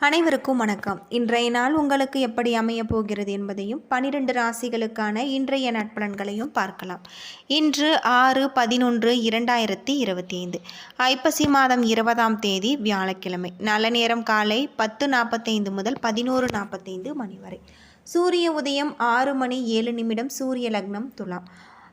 அனைவருக்கும் வணக்கம். இன்றைய நாள் உங்களுக்கு எப்படி அமைய போகிறது என்பதையும் பனிரெண்டு ராசிகளுக்கான இன்றைய நட்பலன்களையும் பார்க்கலாம். இன்று ஆறு பதினொன்று இரண்டாயிரத்தி இருபத்தி ஐந்து ஐப்பசி மாதம் இருபதாம் தேதி வியாழக்கிழமை. நல்ல நேரம் காலை பத்து நாற்பத்தைந்து முதல் பதினோரு நாற்பத்தைந்து மணி வரை. சூரிய உதயம் ஆறு மணி ஏழு நிமிடம் சூரிய லக்னம் துலாம்.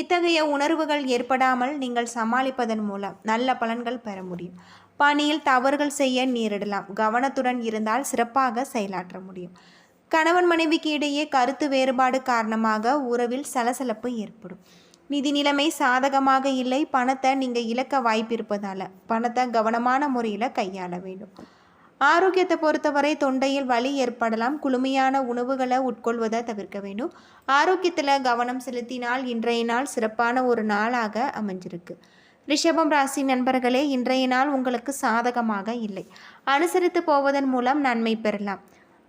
இத்தகைய உணர்வுகள் ஏற்படாமல் நீங்கள் சமாளிப்பதன் மூலம் நல்ல பலன்கள் பெற முடியும். பணியில் தவறுகள் செய்ய நேரிடலாம். கவனத்துடன் இருந்தால் சிறப்பாக செயலாற்ற முடியும். கணவன் மனைவிக்கு இடையே கருத்து வேறுபாடு காரணமாக உறவில் சலசலப்பு ஏற்படும். நிதி நிலைமை சாதகமாக இல்லை. பணத்தை நீங்கள் இழக்க வாய்ப்பு இருப்பதால் பணத்தை கவனமான முறையில் கையாள வேண்டும். ஆரோக்கியத்தை பொறுத்தவரை தொண்டையில் வலி ஏற்படலாம். குளுமையான உணவுகளை உட்கொள்வதை தவிர்க்க வேண்டும். ஆரோக்கியத்தில் கவனம் செலுத்தினால் இன்றைய நாள் சிறப்பான ஒரு நாளாக அமைஞ்சிருக்கு. ரிஷபம் ராசி நண்பர்களே இன்றைய நாள் உங்களுக்கு சாதகமாக இல்லை. அனுசரித்து போவதன் மூலம் நன்மை பெறலாம்.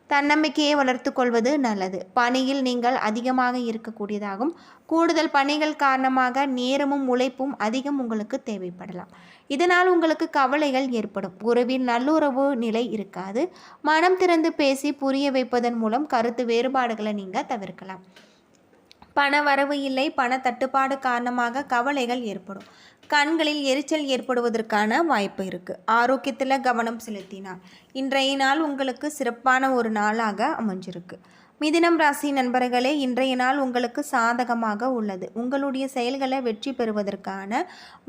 தன்னம்பிக்கையை வளர்த்து கொள்வது நல்லது. பணியில் நீங்கள் அதிகமாக இருக்கக்கூடியதாகும். கூடுதல் பணிகள் காரணமாக நேரமும் உழைப்பும் அதிகம் உங்களுக்கு தேவைப்படலாம். இதனால் உங்களுக்கு கவலைகள் ஏற்படும். உறவின் நல்லுறவு நிலை இருக்காது. மனம் திறந்து பேசி புரிய வைப்பதன் மூலம் கருத்து வேறுபாடுகளை நீங்கள் தவிர்க்கலாம். பண வரவு இல்லை. பண தட்டுப்பாடு காரணமாக கவலைகள் ஏற்படும். கண்களில் எரிச்சல் ஏற்படுவதற்கான வாய்ப்பு இருக்குது ஆரோக்கியத்தில் கவனம் செலுத்தினார் இன்றைய நாள் உங்களுக்கு சிறப்பான ஒரு நாளாக அமைஞ்சிருக்கு. மிதினம் ராசி நண்பர்களே இன்றைய நாள் உங்களுக்கு சாதகமாக உள்ளது. உங்களுடைய செயல்களை வெற்றி பெறுவதற்கான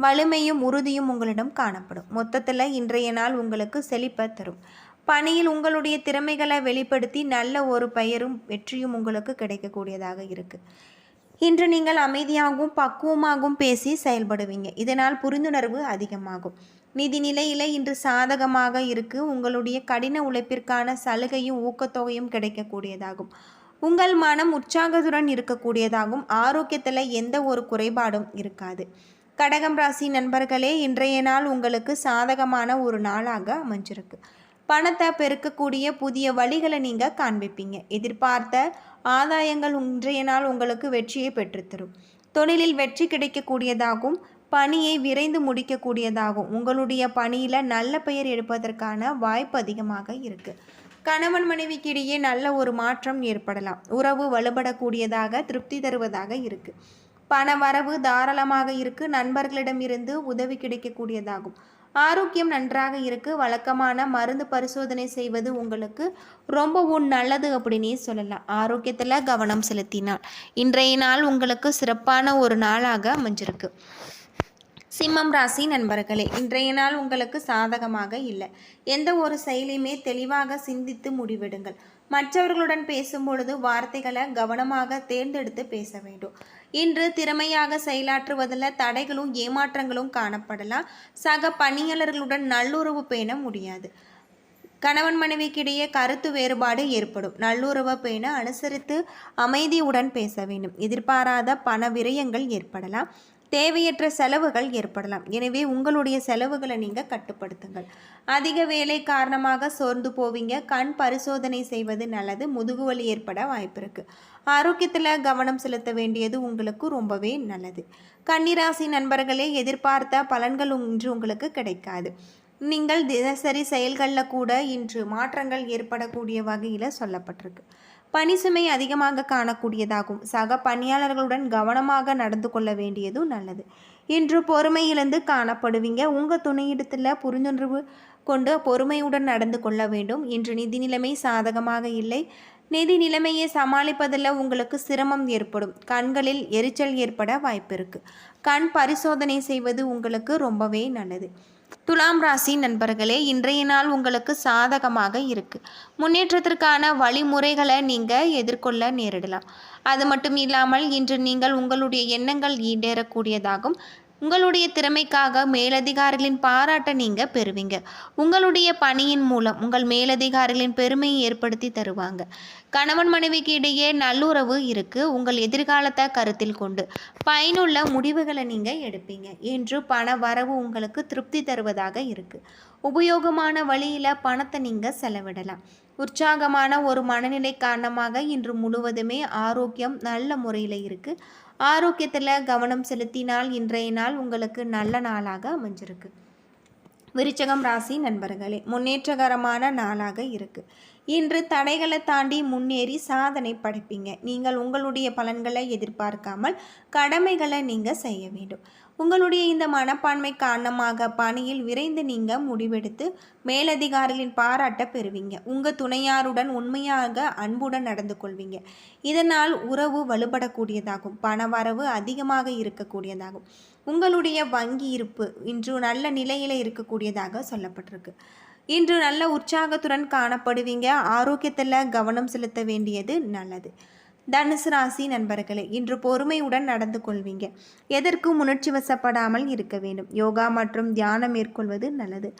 வலிமையும் உறுதியும் உங்களிடம் காணப்படும். மொத்தத்தில் இன்றைய நாள் உங்களுக்கு செழிப்பை தரும். பணியில் உங்களுடைய திறமைகளை வெளிப்படுத்தி நல்ல ஒரு பெயரும் வெற்றியும் உங்களுக்கு கிடைக்கக்கூடியதாக இருக்குது இன்று நீங்கள் அமைதியாகவும் பக்குவமாகவும் பேசி செயல்படுவீங்க. இதனால் புரிந்துணர்வு அதிகமாகும். நிதி நிலையில் இன்று சாதகமாக இருக்கு. உங்களுடைய கடின உழைப்பிற்கான சலுகையும் ஊக்கத்தொகையும் கிடைக்கக்கூடியதாகும். உங்கள் மனம் உற்சாகத்துடன் இருக்கக்கூடியதாகும். ஆரோக்கியத்தில் எந்த ஒரு குறைபாடும் இருக்காது. கடகம் ராசி நண்பர்களே இன்றைய நாள் உங்களுக்கு சாதகமான ஒரு நாளாக அமைஞ்சிருக்கு. பணத்தை பெருக்கக்கூடிய புதிய வழிகளை நீங்கள் காண்பிப்பீங்க. எதிர்பார்த்த ஆதாயங்கள் இன்றைய நாள் உங்களுக்கு வெற்றியை பெற்றுத்தரும். தொழிலில் வெற்றி கிடைக்கக்கூடியதாகவும் பணியை விரைந்து முடிக்கக்கூடியதாகும். உங்களுடைய பணியில் நல்ல பெயர் எடுப்பதற்கான வாய்ப்பு அதிகமாக இருக்குது கணவன் மனைவிக்கு இடையே நல்ல ஒரு மாற்றம் ஏற்படலாம். உறவு வலுபடக்கூடியதாக திருப்தி தருவதாக இருக்குது பண வரவு தாராளமாக இருக்குது நண்பர்களிடமிருந்து உதவி கிடைக்கக்கூடியதாகும். ஆரோக்கியம் நன்றாக இருக்கு. வழக்கமான மருந்து பரிசோதனை செய்வது உங்களுக்கு ரொம்பவும் நல்லது அப்படின்னே சொல்லலாம். ஆரோக்கியத்தில் கவனம் செலுத்தினால் இன்றைய நாள் உங்களுக்கு சிறப்பான ஒரு நாளாக அமைஞ்சிருக்கு. சிம்மம் ராசி நண்பர்களே இன்றைய நாள் உங்களுக்கு சாதகமாக இல்லை. எந்த ஒரு செயலையுமே தெளிவாக சிந்தித்து முடிவெடுங்கள். மற்றவர்களுடன் பேசும்பொழுது வார்த்தைகளை கவனமாக தேர்ந்தெடுத்து பேச வேண்டும். இன்று திறமையாக செயலாற்றுவதில் தடைகளும் ஏமாற்றங்களும் காணப்படலாம். சக பணியாளர்களுடன் நல்லுறவு பேண முடியாது. கணவன் மனைவிக்கிடையே கருத்து வேறுபாடு ஏற்படும். நல்லுறவை பேண அனுசரித்து அமைதியுடன் பேச வேண்டும். எதிர்பாராத பண விரயங்கள் ஏற்படலாம். தேவையற்ற செலவுகள் ஏற்படலாம். எனவே உங்களுடைய செலவுகளை நீங்கள் கட்டுப்படுத்துங்கள். அதிக வேலை காரணமாக சோர்ந்து போவீங்க. கண் பரிசோதனை செய்வது நல்லது. முதுகுவலி ஏற்பட வாய்ப்பு இருக்குது ஆரோக்கியத்தில் கவனம் செலுத்த வேண்டியது உங்களுக்கு ரொம்பவே நல்லது. கன்னிராசி நண்பர்களே எதிர்பார்த்த பலன்கள் இன்று உங்களுக்கு கிடைக்காது. நீங்கள் தினசரி செயல்களில் கூட இன்று மாற்றங்கள் ஏற்படக்கூடிய வகையில் சொல்லப்பட்டிருக்கு. பணி சுமை அதிகமாக காணக்கூடியதாகும். சக பணியாளர்களுடன் கவனமாக நடந்து கொள்ள வேண்டியதும் நல்லது. இன்று பொறுமை இழந்து காணப்படுவீங்க. உங்கள் துணையிடத்தில் புரிந்துணர்வு கொண்டு பொறுமையுடன் நடந்து கொள்ள வேண்டும். இன்று நிதி நிலைமை சாதகமாக இல்லை. நிதி நிலைமையை சமாளிப்பதில் உங்களுக்கு சிரமம் ஏற்படும். கண்களில் எரிச்சல் ஏற்பட வாய்ப்பு இருக்குது கண் பரிசோதனை செய்வது உங்களுக்கு ரொம்பவே நல்லது. துலாம் ராசி நண்பர்களே இன்றைய நாள் உங்களுக்கு சாதகமாக இருக்கு. முன்னேற்றத்திற்கான வழிமுறைகளை நீங்கள் எதிர்கொள்ள நேரிடலாம். அது மட்டும் இல்லாமல் இன்று நீங்கள் உங்களுடைய எண்ணங்கள் ஈடேறக்கூடியதாகும். உங்களுடைய திறமைக்காக மேலதிகாரிகளின் பாராட்டை நீங்கள் பெறுவீங்க. உங்களுடைய பணியின் மூலம் உங்கள் மேலதிகாரிகளின் பெருமையை ஏற்படுத்தி தருவாங்க. கணவன் மனைவிக்கு இடையே நல்லுறவு இருக்குது உங்கள் எதிர்காலத்தை கருத்தில் கொண்டு பயனுள்ள முடிவுகளை நீங்கள் எடுப்பீங்க. என்று பண வரவு உங்களுக்கு திருப்தி தருவதாக இருக்குது உபயோகமான வழியில் பணத்தை நீங்கள் செலவிடலாம். உற்சாகமான ஒரு மனநிலை காரணமாக இன்று முழுவதுமே ஆரோக்கியம் நல்ல முறையில் இருக்குது ஆரோக்கியத்தில் கவனம் செலுத்தினால் இன்றைய நாள் உங்களுக்கு நல்ல நாளாக அமைஞ்சிருக்கு. விருச்சகம் ராசி நண்பர்களே முன்னேற்றகரமான நாளாக இருக்கு. இன்று தடைகளை தாண்டி முன்னேறி சாதனை படைப்பீங்க. நீங்கள் உங்களுடைய பலன்களை எதிர்பார்க்காமல் கடமைகளை நீங்கள் செய்ய வேண்டும். உங்களுடைய இந்த மனப்பான்மை காரணமாக பணியில் விரைந்து நீங்கள் முடிவெடுத்து மேலதிகாரிகளின் பாராட்ட பெறுவீங்க. உங்கள் துணையாருடன் உண்மையாக அன்புடன் நடந்து கொள்வீங்க. இதனால் உறவு வலுப்படக்கூடியதாகும். பண வரவு அதிகமாக இருக்கக்கூடியதாகும். உங்களுடைய வங்கி இருப்பு இன்று நல்ல நிலையில் இருக்கக்கூடியதாக சொல்லப்பட்டிருக்கு. இன்று நல்ல உற்சாகத்துடன் காணப்படுவீங்க. ஆரோக்கியத்தில் கவனம் செலுத்த வேண்டியது நல்லது. தனுசு ராசி நண்பர்களே இன்று பொறுமையுடன் நடந்து கொள்வீங்க. எதற்கும் உணர்ச்சி வசப்படாமல் இருக்க வேண்டும்? யோகா மற்றும் தியானம் மேற்கொள்வது நல்லது.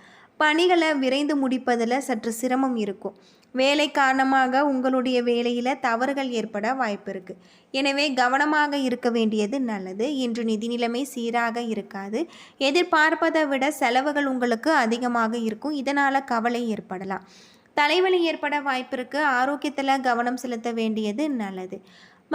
பணிகளை விரைந்து முடிப்பதில் சற்று சிரமம் இருக்கும். வேலை காரணமாக உங்களுடைய வேலையில் தவறுகள் ஏற்பட வாய்ப்பு இருக்குது எனவே கவனமாக இருக்க வேண்டியது நல்லது. இன்று நிதி நிலைமை சீராக இருக்காது. எதிர்பார்ப்பதை விட செலவுகள் உங்களுக்கு அதிகமாக இருக்கும். இதனால் கவலை ஏற்படலாம். தலைவலி ஏற்பட வாய்ப்பிருக்கு. ஆரோக்கியத்தில் கவனம் செலுத்த வேண்டியது நல்லது.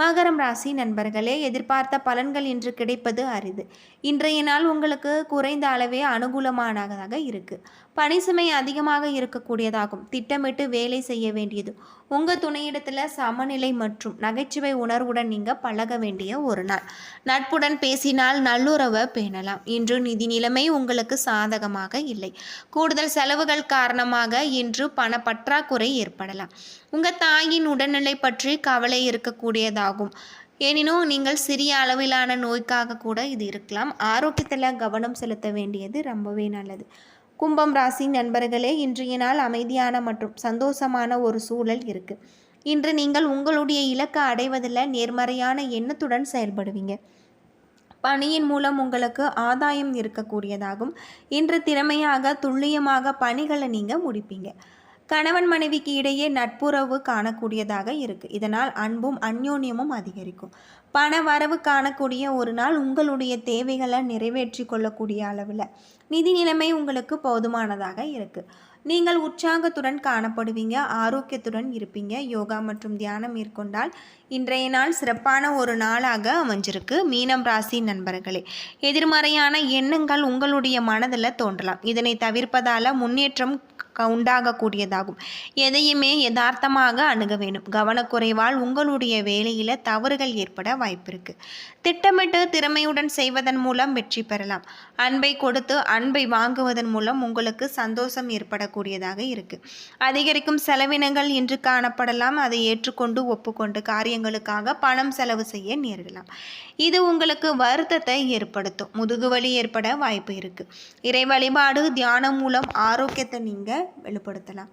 மகரம் ராசி நண்பர்களே எதிர்பார்த்த பலன்கள் இன்று கிடைப்பது அரிது. இன்றைய நாள் உங்களுக்கு குறைந்த அளவே அனுகூலமானதாக இருக்குது பணி சுமை அதிகமாக இருக்கக்கூடியதாகும். திட்டமிட்டு வேலை செய்ய வேண்டியது உங்கள் துணையிடத்தில் சமநிலை மற்றும் நகைச்சுவை உணர்வுடன் நீங்கள் பழக வேண்டிய ஒரு நாள். நட்புடன் பேசினால் நல்லுறவை பேணலாம். இன்று நிதி நிலைமை உங்களுக்கு சாதகமாக இல்லை. கூடுதல் செலவுகள் காரணமாக இன்று பண பற்றாக்குறை ஏற்படலாம். உங்கள் தாயின் உடல்நிலை பற்றி கவலை இருக்கக்கூடியதாகும். எனினும் நீங்கள் சிறிய அளவிலான நோய்க்காக கூட இது இருக்கலாம். ஆரோக்கியத்தில் கவனம் செலுத்த வேண்டியது ரொம்பவே நல்லது. கும்பம் ராசி நண்பர்களே இன்றைய நாள் அமைதியான மற்றும் சந்தோஷமான ஒரு சூழல் இருக்குது இன்று நீங்கள் உங்களுடைய இலக்கை அடைவதில் நேர்மறையான எண்ணத்துடன் செயல்படுவீங்க. பணியின் மூலம் உங்களுக்கு ஆதாயம் இருக்கக்கூடியதாகும். இன்று திறமையாக துல்லியமாக பணிகளை நீங்கள் முடிப்பீங்க. கணவன் மனைவிக்கு இடையே நட்புறவு காணக்கூடியதாக இருக்குது இதனால் அன்பும் அந்யோன்யமும் அதிகரிக்கும். பண வரவு காணக்கூடிய ஒரு நாள் உங்களுடைய தேவைகளை நிறைவேற்றி கொள்ளக்கூடிய அளவில் நிதி நிலைமை உங்களுக்கு போதுமானதாக இருக்குது நீங்கள் உற்சாகத்துடன் காணப்படுவீங்க ஆரோக்கியத்துடன் இருப்பீங்க யோகா மற்றும் தியானம் மேற்கொண்டால் இன்றைய நாள் சிறப்பான ஒரு நாளாக அமைஞ்சிருக்கு. மீனம் ராசி நண்பர்களே எதிர்மறையான எண்ணங்கள் உங்களுடைய மனதில் தோன்றலாம். இதனை தவிர்ப்பதால் முன்னேற்றம் உண்டாகக்கூடியதாகும் எதையுமே யதார்த்தமாக அணுக வேண்டும். கவனக்குறைவால் உங்களுடைய வேலையில் தவறுகள் ஏற்பட வாய்ப்பிருக்கு. திட்டமிட்டு திறமையுடன் செய்வதன் மூலம் வெற்றி பெறலாம். அன்பை கொடுத்து அன்பை வாங்குவதன் மூலம் உங்களுக்கு சந்தோஷம் ஏற்படக்கூடியதாக இருக்கு. அதிகரிக்கும் செலவினங்கள் இன்று காணப்படலாம். அதை ஏற்றுக்கொண்டு ஒப்புக்கொண்டு காரியங்களுக்காக பணம் செலவு செய்ய நேரிடலாம். இது உங்களுக்கு வருத்தத்தை ஏற்படுத்தும். முதுகுவலி ஏற்பட வாய்ப்பு இருக்குது இறை வழிபாடு தியானம் மூலம் ஆரோக்கியத்தை நீங்கள் வெளிப்படுத்தலாம்.